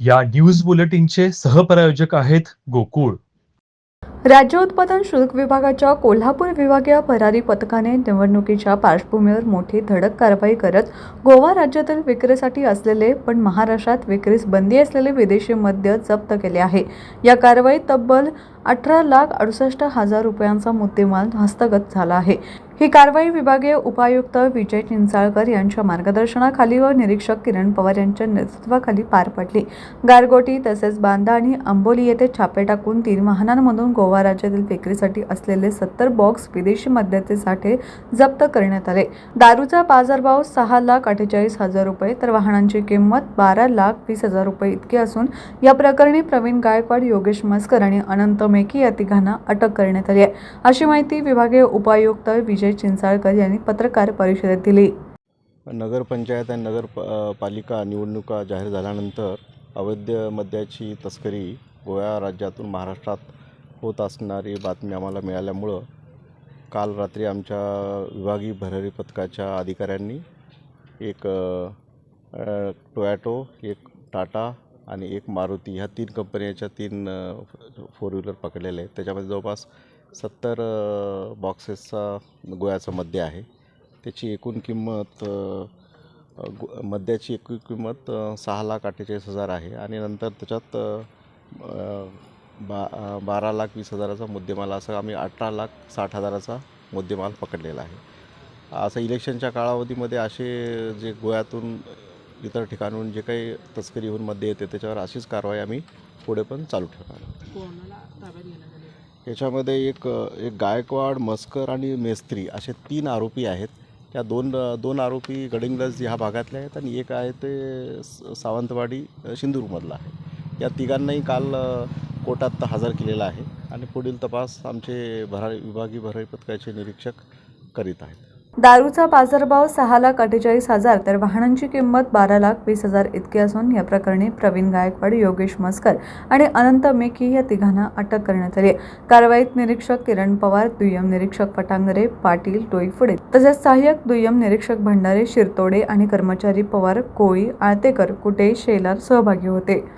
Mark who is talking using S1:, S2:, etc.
S1: या न्यूज बुलेटिनचे सहप्रायोजक आहेत गोकुळ.
S2: राज्य उत्पादन शुल्क विभागाच्या कोल्हापूर विभागीय भरारी पथकाने निवडणुकीच्या पार्श्वभूमीवर मोठी धडक कारवाई करत गोवा राज्यातील विक्रीसाठी असलेले पण महाराष्ट्रात विक्रीस बंदी असलेले विदेशी मद्य जप्त केले आहे. या कारवाईत तब्बल अठरा लाख अडुसष्ट हजार रुपयांचा मुद्देमाल हस्तगत झाला आहे. ही कारवाई विभागीय उपायुक्त विजय चिंचाळकर यांच्या मार्गदर्शनाखाली व निरीक्षक किरण पवार यांच्या नेतृत्वाखाली पार पडली. गारगोटी तसेच बांदा आणि अंबोली येथे छापे टाकून तीन वाहनांमधून गोवा राज्यातील विक्रीसाठी असलेले सत्तर बॉक्स विदेशी मद्याचे साठे जप्त करण्यात आले. दारूचा बाजारभाव सहा लाख अठ्ठेचाळीस हजार रुपये तर वाहनांची किंमत बारा लाख वीस हजार रुपये इतकी असून या प्रकरणी प्रवीण गायकवाड योगेश मस्कर आणि अनंत मेकी या तिघांना अटक करण्यात आली आहे. अशी माहिती विभागीय उपायुक्त विजय चिंचाळकर यांनी पत्रकार परिषदेत दिली.
S3: नगरपंचायत आणि नगर प पालिका निवडणुका जाहीर झाल्यानंतर अवैध मद्याची तस्करी गोव्या राज्यातून महाराष्ट्रात होत असणारी बातमी आम्हाला मिळाल्यामुळं काल रात्री आमच्या विभागीय भरारी पथकाच्या अधिकाऱ्यांनी एक टोयॅटो एक टाटा आणि एक मारुती ह्या तीन कंपन्याच्या तीन फोर व्हीलर पकडलेल्या आहेत. त्याच्यामध्ये जवळपास सत्तर बॉक्सेसचा गोव्याचं मद्य आहे. त्याची एकूण किंमत गो मद्याची एकूण किंमत सहा लाख अठ्ठेचाळीस हजार आहे आणि नंतर त्याच्यात बा बारा लाख वीस हजाराचा मुद्देमाल असं आम्ही अठरा लाख साठ हजाराचा मुद्देमाल पकडलेला आहे. असं इलेक्शनच्या कालावधीमध्ये असे जे गोव्यातून इतर ठिकाणून जे काही तस्करी होऊन मध्ये येते त्याच्यावर अशीच कारवाई आम्ही पुढे पण चालू ठेवणार याच्यामध्ये एक एक गायकवाड मस्कर आणि मेस्त्री असे तीन आरोपी आहेत. त्या दोन दोन आरोपी गडिंगलज ह्या भागातले आहेत आणि एक आहे ते स- सावंतवाडी अ, सिंदूरमधला आहे. या तिघांनाही काल कोर्टात हजर केलेला आहे आणि पुढील तपास आमचे भरारी विभागीय भरारी पथकाचे निरीक्षक करीत आहेत.
S2: दारूचा बाजारभाव सहा लाख अठ्ठेचाळीस हजार तर वाहनांची किंमत बारा लाख वीस हजार इतकी असून या प्रकरणी प्रवीण गायकवाड योगेश मस्कर आणि अनंत मेकी या तिघांना अटक करण्यात आली आहे. कारवाईत निरीक्षक किरण पवार दुय्यम निरीक्षक पटांगरे पाटील टोईफुडे तसेच सहाय्यक दुय्यम निरीक्षक भंडारे शिरतोडे आणि कर्मचारी पवार कोळी आळतेकर कुटे शेलार सहभागी होते.